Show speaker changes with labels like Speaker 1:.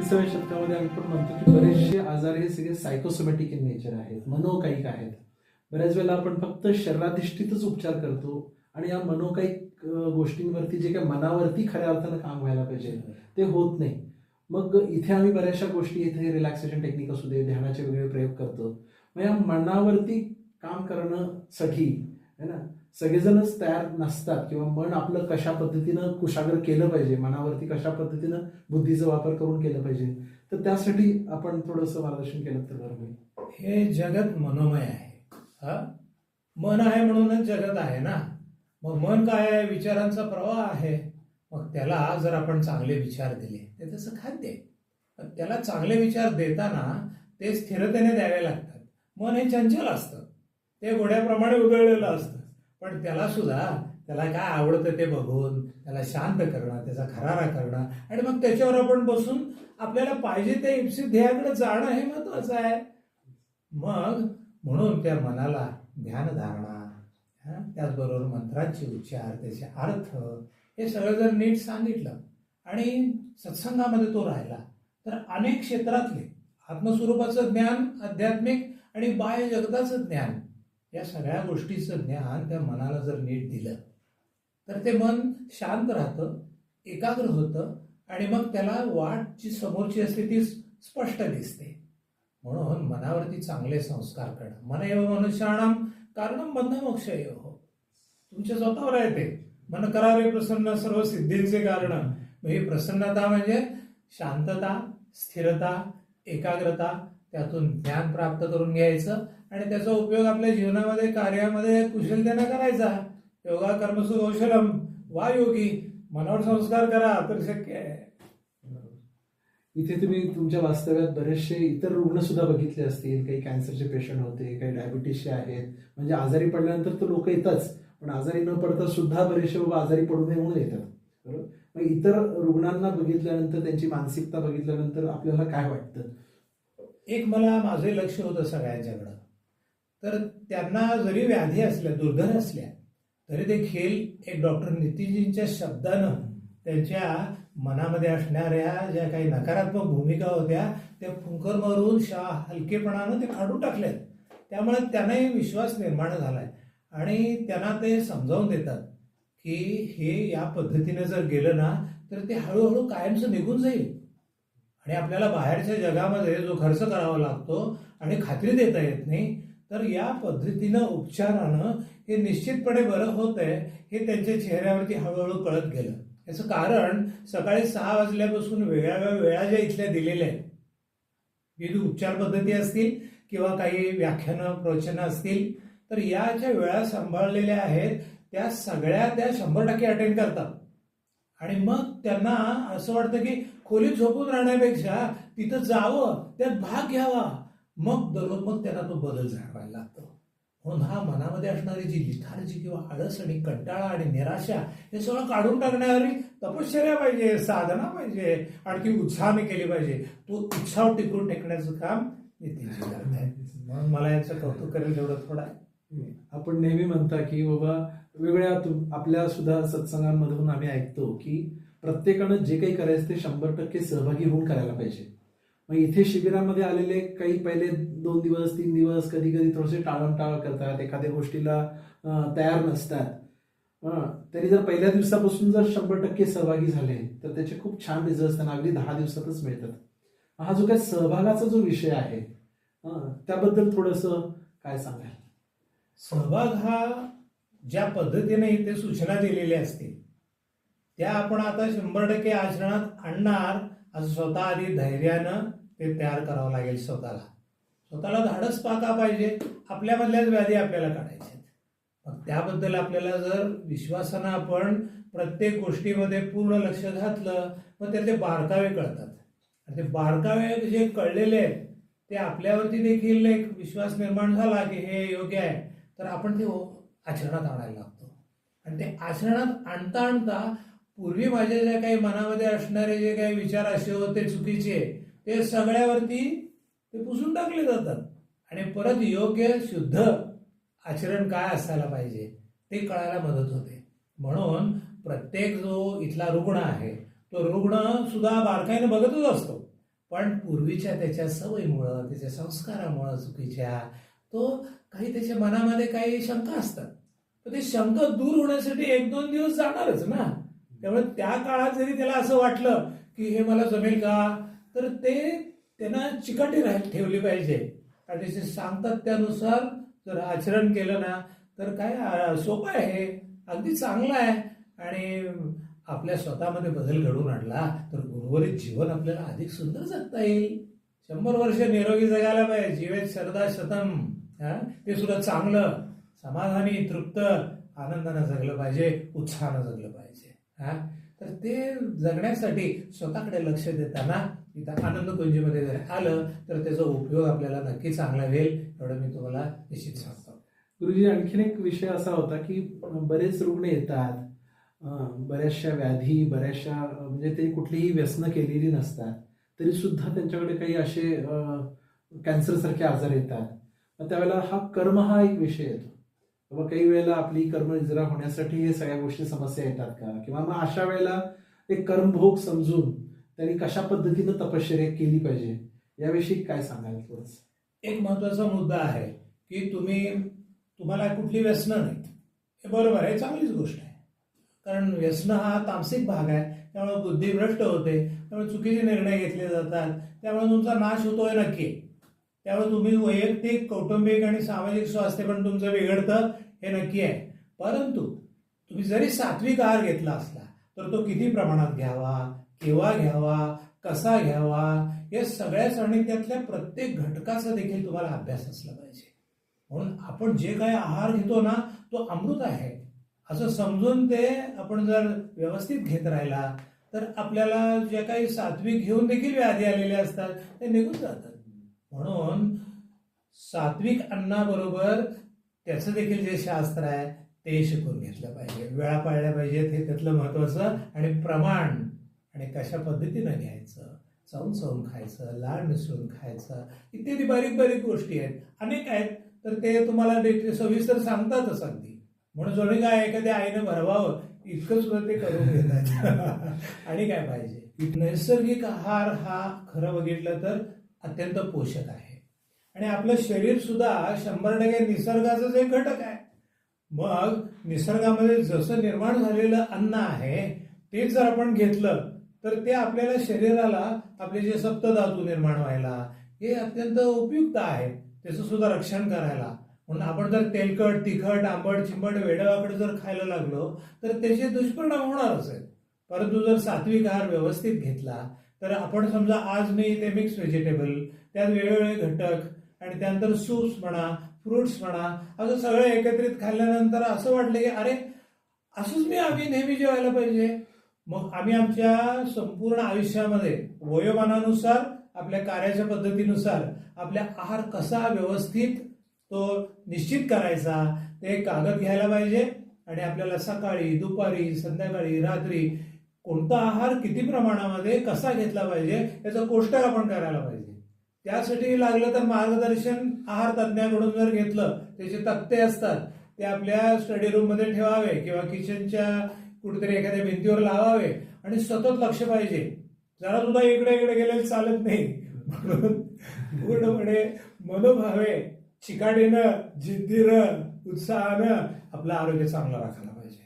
Speaker 1: एकविसाव्या शतकामध्ये आम्ही पण म्हणतो की बरेचसे आजार हे सगळे सायकोसोमॅटिक इन नेचर आहेत मनोकायिक आहेत. बऱ्याच वेळेला आपण फक्त शरीराधिष्ठितच उपचार करतो आणि या मनोकायिक गोष्टींवरती जे काही मनावरती खऱ्या अर्थानं काम व्हायला पाहिजे ते होत नाही. मग इथे आम्ही बऱ्याचशा गोष्टी इथे रिलॅक्सेशन टेक्निक असू दे ध्यानाचे वेगळे प्रयोग करतो. मग या मनावरती काम करण्यासाठी है ना? सगळेजणच तयार नसतात किंवा मन आपलं कशा पद्धतीनं कुशाग्र केलं पाहिजे मनावरती कशा पद्धतीनं बुद्धीचा वापर करून केलं पाहिजे तर त्यासाठी आपण थोडंसं मार्गदर्शन केलं तर बरं होईल.
Speaker 2: हे जगत मनोमय आहे. हा? मन आहे म्हणूनच जगत आहे ना? मग मन काय आहे? विचारांचा प्रवाह आहे. मग त्याला जर आपण चांगले विचार दिले ते तसं खाद्य आहे. त्याला चांगले विचार देताना ते स्थिरतेने द्यावे लागतात. मन हे चंचल असतं. ते घोड्याप्रमाणे उधळलेलं असतं. पण त्याला सुद्धा त्याला काय आवडतं ते बघून त्याला शांत करणं त्याचा खरारा करणं आणि मग त्याच्यावर आपण बसून आपल्याला पाहिजे ते इप्सित ध्येयाकडे जाणं हे महत्वाचं आहे. मग म्हणून त्या मनाला ध्यानधारणा त्याचबरोबर मंत्रांचे उच्चार त्याचे अर्थ हे सगळं जर नीट सांगितलं आणि सत्संगामध्ये तो राहिला तर अनेक क्षेत्रातले आत्मस्वरूपाचं ज्ञान आध्यात्मिक आणि बाह्य जगताचं ज्ञान या सगळ्या गोष्टीचं ज्ञान त्या मनाला जर नीट दिलं तर ते मन शांत राहतं एकाग्र होतं आणि मग त्याला वाट जी समोरची असते ती स्पष्ट दिसते. म्हणून मनावरती चांगले संस्कार करणं मन एव मनुष्याणाम कारण बंध हो तुमच्या स्वतःवर आहे ते. मन करावे प्रसन्न सर्व सिद्धींचे कारण. मग ही प्रसन्नता म्हणजे शांतता स्थिरता एकाग्रता त्यातून ज्ञान प्राप्त करून घ्यायचं आणि त्याचा उपयोग आपल्या जीवनामध्ये कार्यामध्ये कुशलतेने करायचा. योगा कर्मसु कौशलम वा योगी मनावर संस्कार करा तर शक्य आहे.
Speaker 1: इथे तुम्ही तुमच्या वास्तव्यात बरेचसे इतर रुग्ण सुद्धा बघितले असतील. काही कॅन्सरचे पेशंट होते काही डायबिटीसचे आहेत. म्हणजे आजारी पडल्यानंतर तर लोक येताच पण आजारी न पडता सुद्धा बरेचसे बाबा आजारी पडू नये म्हणून येतात. बरोबर? मग इतर रुग्णांना बघितल्यानंतर त्यांची मानसिकता बघितल्यानंतर आपल्याला काय वाटतं?
Speaker 2: एक मला माझे लक्ष होतं सगळ्यांच्याकडं. तर त्यांना जरी व्याधी असल्या दुर्धर असल्या तरी देखील एक डॉक्टर नितीनजींच्या शब्दानं त्यांच्या मनामध्ये असणाऱ्या ज्या काही नकारात्मक भूमिका होत्या त्या फुंकर मारून शा हलकेपणानं ते काढून टाकल्यात त्यामुळे त्यांनाही विश्वास निर्माण झालाय. आणि त्यांना ते समजावून देतात की हे या पद्धतीनं जर गेलं ना तर ते हळूहळू कायमचं निघून जाईल. आणि आपल्याला बाहेरच्या जगामध्ये जो खर्च करावा लागतो आणि खात्री देता येत नाही तर या पद्धतीनं उपचारानं हे निश्चितपणे बरं होत आहे हे त्यांच्या चेहऱ्यावरती हळूहळू कळत गेलं. याचं कारण सकाळी सहा वाजल्यापासून वेगळ्या वेगळ्या वेळा ज्या इथल्या दिलेल्या आहेत विविध उपचार पद्धती असतील किंवा काही व्याख्यानं प्रवचनं असतील तर या ज्या वेळा सांभाळलेल्या आहेत त्या सगळ्या त्या शंभर टक्के अटेंड करतात. आणि मग त्यांना असं वाटतं की खोलीत झोपून राहण्यापेक्षा तिथं जावं त्यात भाग घ्यावा. मग दररोज मग त्यांना तो बदल जाणवायला लागतो. म्हणून हा मनामध्ये असणारी जी लिथार्जी किंवा आळस आणि कंटाळा आणि निराशा हे सगळं काढून टाकणारी तपश्चर्या पाहिजे साधना पाहिजे आणखी उत्साहाने केली पाहिजे. तो उत्साह टिकून टेकण्याचं काम नितीनजी करत म्हणून मला याचं कौतुक करेल तेवढं थोडं.
Speaker 1: आपण नेहमी म्हणता की बाबा वेगळ्या आपल्या सुद्धा सत्संगांमधून आम्ही ऐकतो की प्रत्येकानं जे काही करायचं ते शंभर टक्के सहभागी होऊन करायला पाहिजे. मग इथे शिबिरामध्ये आलेले काही पहिले दोन दिवस तीन दिवस कधी कधी थोडेसे टाळणटाळ करतात एखाद्या गोष्टीला तयार नसतात. हं, तरी जर पहिल्या दिवसापासून जर शंभर टक्के सहभागी झाले तर त्याचे खूप छान रिझल्ट त्यांना अगदी दहा दिवसातच मिळतात. हा जो काही सहभागाचा जो विषय आहे हं, त्याबद्दल थोडंसं काय सांगाल?
Speaker 2: सहभाग हा ज्या पद्धतीने इथे सूचना दिलेल्या असतील त्या आपण आता शंभर टक्के आचरणात आणणार असं स्वतः आधी धैर्यानं ते तयार करावं लागेल स्वतःला. स्वतःला धाडस पाका पाहिजे. आपल्यामधल्याच व्याधी आपल्याला काढायच्या मग त्याबद्दल आपल्याला जर विश्वासानं आपण प्रत्येक गोष्टीमध्ये पूर्ण लक्ष घातलं मग त्याचे बारकावे कळतात. आणि ते बारकावे जे कळलेले आहेत ते आपल्यावरती देखील एक विश्वास निर्माण झाला की हे योग्य आहे तर आपण ते आचरणात आणायला लागतो. आणि ते आचरणात आणता आणता पूर्वी माझ्या ज्या काही मनामध्ये असणारे जे काही विचार असे होते चुकीचे ते सगळ्यावरती ते पुसून टाकले जातात. आणि परत योग्य शुद्ध आचरण काय असायला पाहिजे ते कळायला मदत होते. म्हणून प्रत्येक जो इथला रुग्ण आहे तो रुग्ण सुद्धा बारकाईने बघतच असतो. पण पूर्वीच्या त्याच्या सवयीमुळं त्याच्या संस्कारामुळं चुकीच्या तो काही त्याच्या मनामध्ये काही शंका असतात. तर ते शंका दूर होण्यासाठी एक दोन दिवस जाणारच ना. त्यामुळे त्या काळात जरी त्याला असं वाटलं की हे मला जमेल का तर ते त्यांना चिकाटी राहील ठेवली पाहिजे. आणि त्याचे सांगतात त्यानुसार जर आचरण केलं ना तर काय सोपं आहे. अगदी चांगलं आहे. आणि आपल्या स्वतःमध्ये बदल घडवून आणला तर उर्वरित जीवन आपल्याला अधिक सुंदर जगता येईल. शंभर वर्ष निरोगी जगायला पाहिजे. जीवेत शरदा शतम हा? ते सुद्धा चांगलं. समाधानी तृप्त आनंदानं जगलं पाहिजे उत्साहानं जगलं पाहिजे हा? तर ते जगण्यासाठी स्वतःकडे लक्ष देताना इथं आनंद कुंजीमध्ये जर आलं तर त्याचा उपयोग आपल्याला नक्की चांगला होईल एवढं मी तुम्हाला निश्चित सांगतो.
Speaker 1: गुरुजी आणखीन एक विषय असा होता की बरेच रुग्ण येतात बऱ्याचशा व्याधी बऱ्याचशा म्हणजे ते कुठलीही व्यसनं केलेली नसतात तरी सुद्धा त्यांच्याकडे काही असे कॅन्सरसारखे आजार येतात. मग त्यावेळेला हा कर्म हा एक विषय येतो. बाबा काही वेळेला आपली कर्म इजरा होण्यासाठी हे सगळ्या गोष्टी समस्या येतात का? किंवा मग अशा वेळेला एक कर्मभोग समजून त्यांनी कशा पद्धतीनं तपश्चर्या केली पाहिजे? याविषयी काय सांगाल थोडंच
Speaker 2: एक महत्त्वाचा मुद्दा आहे की तुम्ही तुम्हाला कुठली व्यसनं नाहीत. हे बरोबर आहे चांगलीच गोष्ट आहे. कारण व्यसनं हा तामसिक भाग आहे. त्यामुळे बुद्धी भ्रष्ट होते. त्यामुळे चुकीचे निर्णय घेतले जातात. त्यामुळे तुमचा नाश होतोय नक्की. त्यामुळे तुम्ही वैयक्तिक कौटुंबिक आणि सामाजिक स्वास्थ्य पण तुमचं बिघडतं हे नक्की आहे. परंतु तुम्ही जरी सात्विक आहार घेतला असला तर तो किती प्रमाणात घ्यावा केव्हा घ्यावा कसा घ्यावा या सगळ्याच आणि त्यातल्या प्रत्येक घटकाचा देखील तुम्हाला अभ्यास असला पाहिजे. म्हणून आपण जे काही आहार घेतो ना तो अमृत आहे. असं समजून ते आपण जर व्यवस्थित घेत राहिला तर आपल्याला जे काही सात्विक घेऊन देखील व्याधी आलेले असतात ते निघून जातात. म्हणून सात्विक अन्नाबरोबर त्याचं देखील जे शास्त्र आहे ते शिकून घेतलं पाहिजे. वेळा पाळल्या पाहिजेत हे त्यातलं महत्वाचं आणि प्रमाण आणि कशा पद्धतीनं घ्यायचं? चावून चावून खायचं लाळ मिसळून खायचं इत्यादी बारीक बारीक गोष्टी आहेत. अनेक आहेत. तर ते तुम्हाला डिटे- सविस्तर सांगतातच अगदी. म्हणून जोडी काय एखाद्या आईनं भरवावं इतकं सुद्धा ते करून घेतात. आणि काय पाहिजे? नैसर्गिक आहार हा खरं बघितलं तर अत्यंत पोषक आहे. आणि आपलं शरीर सुद्धा शंभर टक्के निसर्गाचाच एक घटक आहे मग निसर्गामध्ये जसं निर्माण झालेलं अन्न आहे तेच जर आपण घेतलं तर ते आपल्याला शरीराला आपले जे सप्तधातू निर्माण व्हायला हे अत्यंत उपयुक्त आहे. त्याचं सुद्धा रक्षण करायला. म्हणून आपण जर तेलकट तिखट आंबट चिंबट वेडवाकडे जर खायला लागलो तर त्याचे दुष्परिणाम होणारच आहेत. परंतु जर सात्विक आहार व्यवस्थित घेतला तर आपण समजा आज मी ते मिक्स व्हेजिटेबल त्यात वेगवेगळे घटक आणि त्यानंतर सूप्स म्हणा फ्रुट्स म्हणा असं सगळं एकत्रित खाल्ल्यानंतर असं वाटलं की अरे असंच मी आम्ही नेहमी जेवायला पाहिजे. मग आम्ही आमच्या संपूर्ण आयुष्यामध्ये वयोमानानुसार आपल्या कार्याच्या पद्धतीनुसार आपल्या आहार कसा व्यवस्थित तो निश्चित करायचा ते कागद घ्यायला पाहिजे. आणि आपल्याला सकाळी दुपारी संध्याकाळी रात्री कोणता आहार किती प्रमाणामध्ये कसा घेतला पाहिजे याचं कोष्टक आपण करायला पाहिजे. त्यासाठी लागलं तर मार्गदर्शन आहार तज्ज्ञाकडून जर घेतलं त्याचे तक्ते असतात ते आपल्या स्टडी रूममध्ये ठेवावे किंवा किचनच्या कुठेतरी एखाद्या भिंतीवर लावावे आणि सतत लक्ष पाहिजे. जरा सुद्धा इकडे इकडे गेलेलं चालत नाही. म्हणून पूर्णपणे मनोभावे चिकाडीनं जिद्दीनं उत्साहानं आपलं आरोग्य चांगलं राखायला पाहिजे.